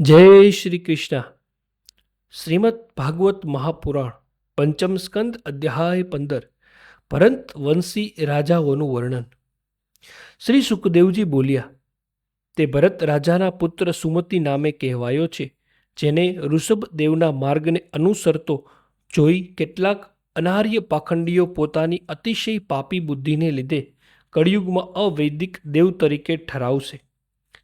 જય શ્રી કૃષ્ણ. શ્રીમદ ભાગવત મહાપુરાણ, પંચમ સ્કંદ, અધ્યાય પંદર પરંત વંશી રાજાઓનું વર્ણન. શ્રી સુખદેવજી બોલ્યા, તે ભરત રાજાના પુત્ર સુમતિ નામે કહેવાયો છે, જેને ઋષભદેવના માર્ગને અનુસરતો જોઈ કેટલાક અનાર્ય પાખંડીઓ પોતાની અતિશય પાપી બુદ્ધિને લીધે કળિયુગમાં અવૈદિક દેવ તરીકે ઠરાવશે.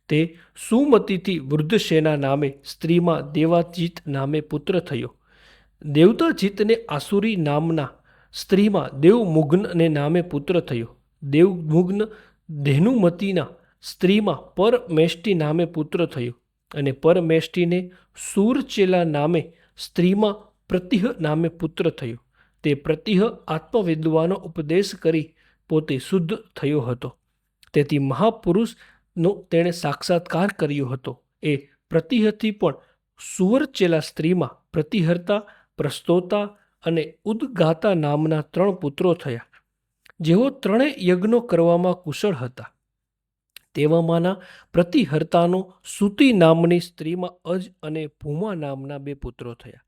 તે સુમતીથી વૃદ્ધસેના નામે સ્ત્રીમાં દેવાજીત નામે પુત્ર થયો. દેવતાજીતને આસુરી નામના સ્ત્રીમાં દેવમુગ્નને નામે પુત્ર થયો. દેવમુગ્ન ધેનુમતીના સ્ત્રીમાં પરમેષ્ટિ નામે પુત્ર થયો અને પરમેષ્ટિને સૂરચેલા નામે સ્ત્રીમાં પ્રતિહ નામે પુત્ર થયો. તે પ્રતિહ આત્મવિદ્વાનો ઉપદેશ કરી પોતે શુદ્ધ થયો હતો. તેથી મહાપુરુષ નો તેણે સાક્ષાત્કાર કર્યો હતો. એ પ્રતિહથી પણ સુવરચેલા સ્ત્રીમાં પ્રતિહર્તા, પ્રસ્તોતા અને ઉદ્ગાતા નામના ત્રણ પુત્રો થયા. જેઓ ત્રણેય યજ્ઞો કરવામાં કુશળ હતા. તેવામાંના પ્રતિહર્તાનો સુતી નામની સ્ત્રીમાં અજ અને ભૂમા નામના બે પુત્રો થયા.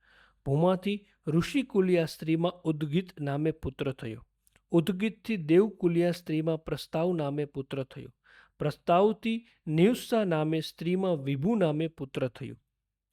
ભૂમાથી ઋષિકુલિયા સ્ત્રીમાં ઉદ્ગીત નામે પુત્ર થયો. ઉદ્ગીતથી દેવકુલિયા સ્ત્રીમાં પ્રસ્તાવ નામે પુત્ર થયો. પ્રસ્તાવથી નિવસા નામે સ્ત્રીમાં વિભુ નામે પુત્ર થયો.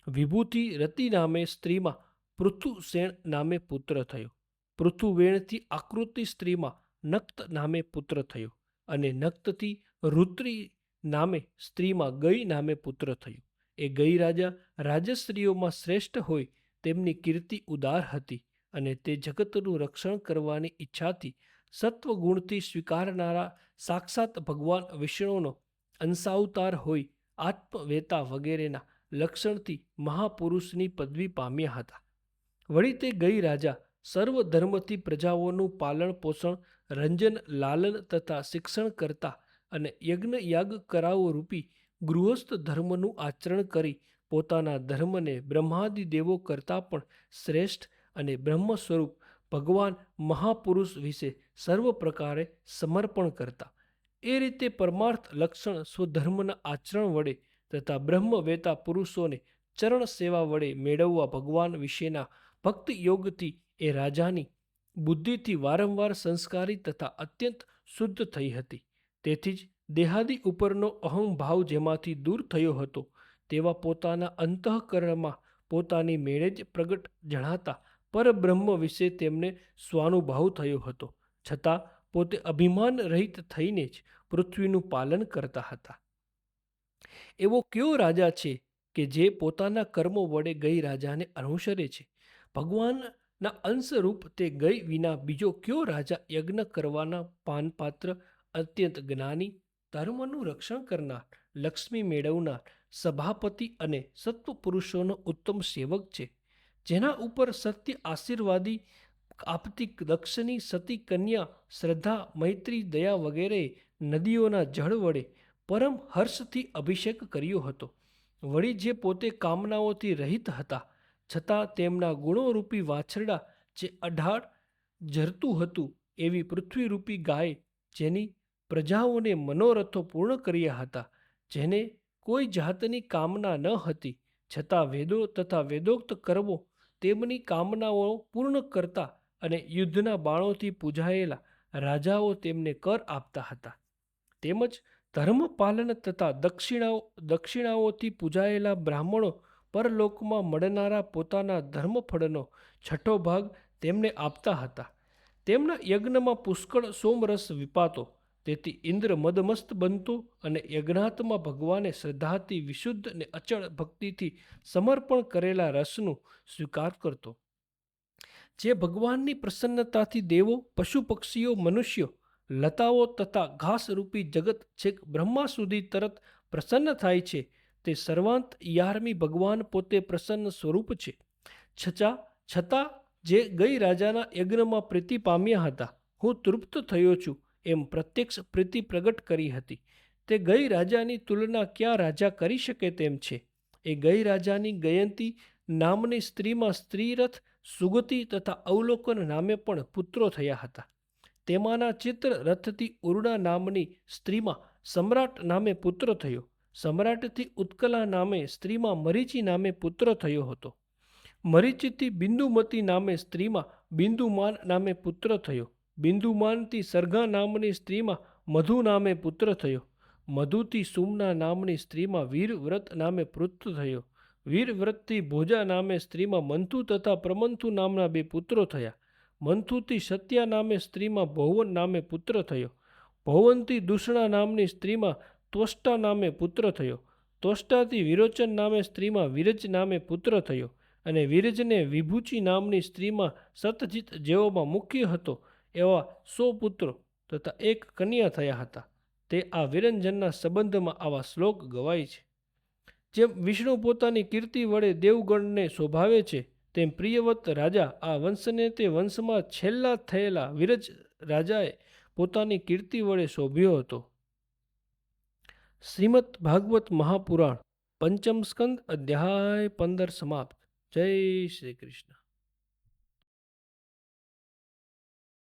વિભુથી રતિ નામે સ્ત્રીમાં પૃથુસેણ નામે પુત્ર થયો. પૃથુવેણથી આકૃતિ સ્ત્રીમાં નક્ત નામે પુત્ર થયો અને નક્તથી રુત્રી નામે સ્ત્રીમાં ગઈ નામે પુત્ર થયો. એ ગઈ રાજા રાજસ્ત્રીઓમાં શ્રેષ્ઠ હોય તેમની કીર્તિ ઉદાર હતી અને તે જગતનું રક્ષણ કરવાની ઈચ્છાથી સત્વગુણથી સ્વીકારનારા સાક્ષાત ભગવાન વિષ્ણુનો અંશાવતાર હોય આત્મવેતા વગેરેના લક્ષણથી મહાપુરુષની પદવી પામ્યા હતા. વળી તે ગઈ રાજા સર્વ ધર્મથી પ્રજાઓનું પાલન પોષણ, રંજન લાલન તથા શિક્ષણ કરતા અને યજ્ઞ યાગ કરાવો રૂપી ગૃહસ્થ ધર્મનું આચરણ કરી પોતાના ધર્મને બ્રહ્માદિ દેવો કરતાં પણ શ્રેષ્ઠ અને બ્રહ્મ સ્વરૂપ ભગવાન મહાપુરુષ વિશે સર્વ પ્રકારે સમર્પણ કરતા. એ રીતે પરમાર્થ લક્ષણ સ્વધર્મના આચરણ વડે તથા બ્રહ્મવેતા પુરુષોને ચરણ સેવા વડે મેળવવા ભગવાન વિશેના ભક્ત યોગથી એ રાજાની બુદ્ધિથી વારંવાર સંસ્કારી તથા અત્યંત શુદ્ધ થઈ હતી. તેથી જ દેહાદી ઉપરનો અહંભાવ જેમાંથી દૂર થયો હતો, તેવા પોતાના અંતઃકરણમાં પોતાની મેળે જ પ્રગટ જણાતા પરબ્રહ્મ વિશે તેમને સ્વાનુભાવ થયો હતો. છતાં પોતે અભિમાન રહિત થઈને જ પૃથ્વીનું પાલન કરતા હતા. એવો કયો રાજા છે કે જે પોતાના કર્મો વડે ગઈ રાજાને અનુસરે છે? ભગવાનના અંશરૂપ તે ગઈ વિના બીજો કયો રાજા યજ્ઞ કરવાના પાનપાત્ર, અત્યંત જ્ઞાની, ધર્મનું રક્ષણ કરનાર, લક્ષ્મી મેળવનાર, સભાપતિ અને સત્વપુરુષોનો ઉત્તમ સેવક છે? જેના ઉપર સત્ય આશીર્વાદી આપતી દક્ષની સતી કન્યા, શ્રદ્ધા, મૈત્રી, દયા વગેરે નદીઓના જળ વડે પરમ હર્ષથી અભિષેક કર્યો હતો. વળી જે પોતે કામનાઓથી રહિત હતા, છતાં તેમના ગુણોરૂપી વાછરડા જે અઢાળ ઝરતું હતું એવી પૃથ્વીરૂપી ગાય જેની પ્રજાઓને મનોરથો પૂર્ણ કર્યા હતા, જેને કોઈ જાતની કામના ન હતી, છતાં વેદો તથા વેદોક્ત કરવો તેમની કામનાઓ પૂર્ણ કરતા અને યુદ્ધના બાણોથી પૂજાયેલા રાજાઓ તેમને કર આપતા હતા. તેમજ ધર્મપાલન તથા દક્ષિણાઓ, દક્ષિણાઓથી પૂજાયેલા બ્રાહ્મણો પરલોકમાં મળનારા પોતાના ધર્મફળનો છઠ્ઠો ભાગ તેમને આપતા હતા. તેમના યજ્ઞમાં પુષ્કળ સોમરસ વિપાતો તેથી ઇન્દ્ર મદમસ્ત બનતો અને યજ્ઞાત્મા ભગવાને શ્રદ્ધાથી વિશુદ્ધ અને અચળ ભક્તિથી સમર્પણ કરેલા રસનું સ્વીકાર કરતો. જે ભગવાનની પ્રસન્નતાથી દેવો, પશુ પક્ષીઓ, મનુષ્યો, લતાઓ તથા ઘાસરૂપી જગત છેક બ્રહ્મા સુધી તરત પ્રસન્ન થાય છે, તે સર્વાંત યારમી ભગવાન પોતે પ્રસન્ન સ્વરૂપ છે. છતાં છતાં જે ગઈ રાજાના યજ્ઞમાં પ્રીતિ પામ્યા હતા, હું તૃપ્ત થયો છું. એમ પ્રત્યક્ષ પ્રીતિ પ્રગટ કરી હતી. તે ગઈ રાજાની તુલના ક્યાં રાજા કરી શકે તેમ છે? એ ગઈ રાજાની ગયંતી નામની સ્ત્રીમાં સ્ત્રીરથ, સુગતિ તથા અવલોકન નામે પણ પુત્રો થયા હતા. તેમાંના ચિત્ર રથથી ઉરુણા નામની સ્ત્રીમાં સમ્રાટ નામે પુત્ર થયો. સમ્રાટથી ઉત્કલા નામે સ્ત્રીમાં મરીચી નામે પુત્ર થયો હતો. મરીચીથી બિંદુમતી નામે સ્ત્રીમાં બિંદુમાન નામે પુત્ર થયો. બિંદુમાનથી સરગા નામની સ્ત્રીમાં મધુ નામે પુત્ર થયો. મધુથી સુમના નામની સ્ત્રીમાં વીરવ્રત નામે પુત્ર થયો. વીરવ્રતથી ભોજા નામે સ્ત્રીમાં મંથુ તથા પ્રમંથુ નામના બે પુત્રો થયા. મંથુથી સત્યા નામે સ્ત્રીમાં ભવન નામે પુત્ર થયો. ભવનથી દુષણા નામની સ્ત્રીમાં ત્વષ્ટા નામે પુત્ર થયો. ત્વષ્ટાથી વિરોચન નામે સ્ત્રીમાં વિરજ નામે પુત્ર થયો અને વિરજને વિભૂચી નામની સ્ત્રીમાં સતજીત જેઓમાં મુખ્ય હતો. એવા સો પુત્રો તથા એક કન્યા થયા હતા. તે આ વિરંજનના સંબંધમાં આવા શ્લોક ગવાય છે. જેમ વિષ્ણુ પોતાની કીર્તિ વડે દેવગણને શોભાવે છે, તેમ પ્રિયવત રાજા આ વંશને તે વંશમાં છેલ્લા થયેલા વિરજ રાજાએ પોતાની કીર્તિ વડે શોભ્યો હતો. શ્રીમદ ભાગવત મહાપુરાણ પંચમ સ્કંદ અધ્યાય પંદર સમાપ્ત. જય શ્રી કૃષ્ણ.